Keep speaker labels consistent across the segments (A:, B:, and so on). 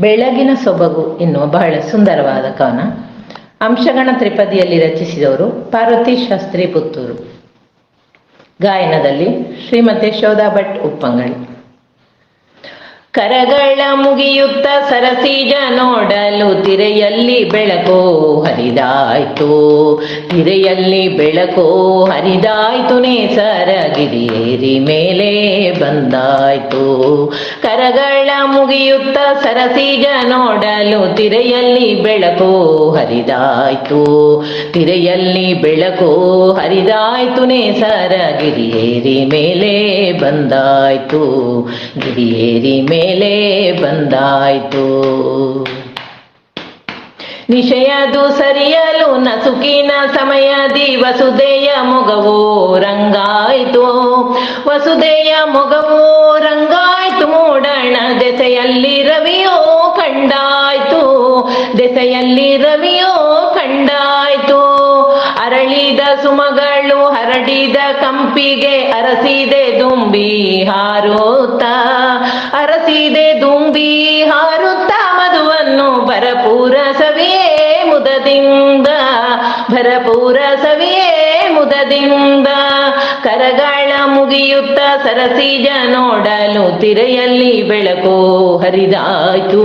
A: ಬೆಳಗಿನ ಸೊಬಗು ಎನ್ನುವ ಬಹಳ ಸುಂದರವಾದ ಕವನ. ಅಂಶಗಣ ತ್ರಿಪದಿಯಲ್ಲಿ ರಚಿಸಿದವರು ಪಾರ್ವತಿ ಶಾಸ್ತ್ರಿ ಪುತ್ತೂರು. ಗಾಯನದಲ್ಲಿ ಶ್ರೀಮತಿ ಶೋಧಾ ಭಟ್ ಉಪ್ಪಂಗಳಿ. ಕರಗಳ ಮುಗಿಯುತ್ತ ಸರಸೀಜ ನೋಡಲು ತಿರೆಯಲ್ಲಿ ಬೆಳಕೋ ಹರಿದಾಯ್ತು. ತಿರೆಯಲ್ಲಿ ಬೆಳಕೋ ಹರಿದಾಯ್ತು ನೇಸರಗಿರಿಯೇರಿ ಮೇಲೆ ಬಂದಾಯ್ತು. ಕರಗಳ ಮುಗಿಯುತ್ತ ಸರಸೀಜ ನೋಡಲು ತಿರೆಯಲ್ಲಿ ಬೆಳಕೋ ಹರಿದಾಯ್ತು. ತಿರೆಯಲ್ಲಿ ಬೆಳಕೋ ಹರಿದಾಯ್ತು ನೇಸರಗಿರಿಯೇರಿ ಮೇಲೆ ಬಂದಾಯ್ತು. ಗಿರಿಯೇರಿ ಮೇಲೆ ಬಂದಾಯ್ತು. ನಿಶಯದು ಸರಿಯಲು ನಸುಕಿನ ಸಮಯದಿ ವಸುದೆಯ ಮೊಗವೋ ರಂಗಾಯ್ತು. ವಸುದೆಯ ಮೊಗವೋ ರಂಗಾಯ್ತು, ಮೂಡಣ ದೆಸೆಯಲ್ಲಿ ರವಿಯೋ ಕಂಡಾಯ್ತು. ದೆಸೆಯಲ್ಲಿ ರವಿಯೋ ಕಂಡಾಯ್ತು. ಅರಳಿದ ಸುಮಗಳು ಹರಡಿದ ಕಂಪಿಗೆ ಅರಸಿದೆ ದುಂಬಿ ಹಾರುತ್ತ ಅರಸಿದೆ ದುಂಬಿ ಹಾರುತ್ತ ಮಧುವನ್ನು ಪರಪೂರ ಸವಿಯೇ ಮುದದಿಂದ. ಭರಪೂರ ಸವಿಯೇ ಮುದದಿಂದ ಕರಗಾಳ ಮುಗಿಯುತ್ತ ಸರಸೀಜ ನೋಡಲು ತಿರೆಯಲ್ಲಿ ಬೆಳಕು ಹರಿದಾಯ್ತು.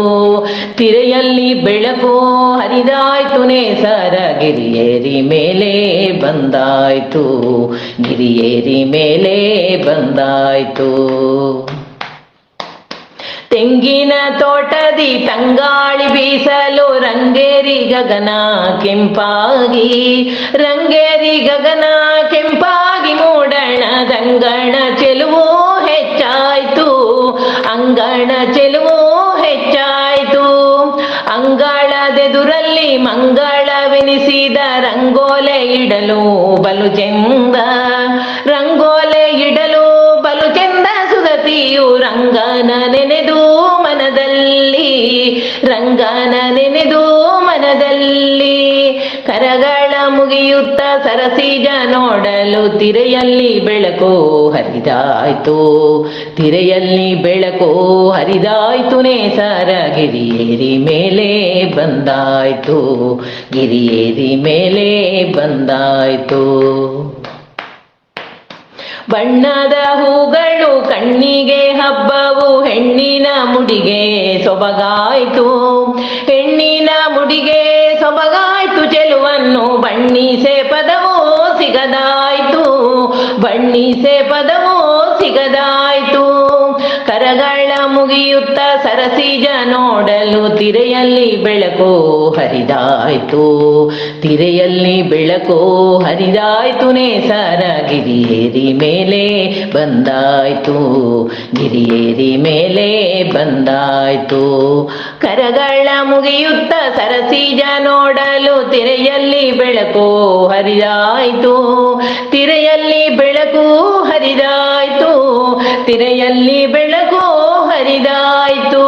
A: ತಿರೆಯಲ್ಲಿ ಬೆಳಕು ಹರಿದಾಯ್ತು, ನೇಸರ ಗಿರಿಯೇರಿ ಮೇಲೆ ಬಂದಾಯ್ತು. ಗಿರಿಯೇರಿ ಮೇಲೆ ಬಂದಾಯ್ತು. ತೆಂಗಿನ ತೋಟದಿ ತಂಗಾಳಿ ಬೀಸಲು ರಂಗೇರಿ ಗಗನ ಕೆಂಪಾಗಿ ರಂಗೇರಿ ಗಗನ ಕೆಂಪಾಗಿ ಮೂಡಣ ದಂಗಣ ಚೆಲುವು ಹೆಚ್ಚಾಯ್ತು ಅಂಗಣ ಚೆಲುವು ಹೆಚ್ಚಾಯ್ತು ಅಂಗಳದೆದುರಲ್ಲಿ ಮಂಗಳವೆನಿಸಿದ ರಂಗೋಲೆ ಇಡಲು ಬಲು ಚೆಂದ ರಂಗೋಲೆ ರಂಗನ ನೆನೆದು ಮನದಲ್ಲಿ ಕರಗಳ ಮುಗಿಯುತ್ತ ಸರಸಿಜ ನೋಡಲು ತಿರೆಯಲ್ಲಿ ಬೆಳಕೋ ಹರಿದಾಯ್ತು. ತಿರೆಯಲ್ಲಿ ಬೆಳಕೋ ಹರಿದಾಯ್ತು, ನೇಸರ ಗಿರಿಯೇರಿ ಮೇಲೆ ಬಂದಾಯ್ತು. ಗಿರಿಯೇರಿ ಮೇಲೆ ಬಂದಾಯ್ತು. ಬಣ್ಣದ ಹೂಗಳು ಕಣ್ಣಿಗೆ ಹಬ್ಬವು, ಹೆಣ್ಣಿನ ಮುಡಿಗೆ ಸೊಬಗಾಯ್ತು. ಹೆಣ್ಣಿನ ಮುಡಿಗೆ ಸೊಬಗಾಯ್ತು, ಚೆಲುವನ್ನು ಬಣ್ಣಿಸೆ ಪದವೋ ಸಿಗದಾಯ್ತು. ಬಣ್ಣಿಸೆ ಪದವೋ ಸಿಗದಾಯ್ತು. ಕರಗಳ ಮುಗಿಯುತ್ತ ಸರಸೀಜ ನೋಡಲು ತಿರೆಯಲ್ಲಿ ಬೆಳಕೋ ಹರಿದಾಯ್ತು. ತಿರೆಯಲ್ಲಿ ಬೆಳಕೋ ಹರಿದಾಯ್ತು ನೇಸರ ಗಿರಿಯೇರಿ ಮೇಲೆ ಬಂದಾಯ್ತು. ಗಿರಿಯೇರಿ ಮೇಲೆ ಬಂದಾಯ್ತು. ಕರಗಳ ಮುಗಿಯುತ್ತ ಸರಸೀಜ ನೋಡಲು ತಿರೆಯಲ್ಲಿ ಬೆಳಕೋ ಹರಿದಾಯ್ತು. ತಿರೆಯಲ್ಲಿ ಬೆಳಕು ಹರಿದಾಯ್ತು. ತಿರೆಯಲ್ಲಿ ಬೆಳಕು ಹರಿದಾಯ್ತು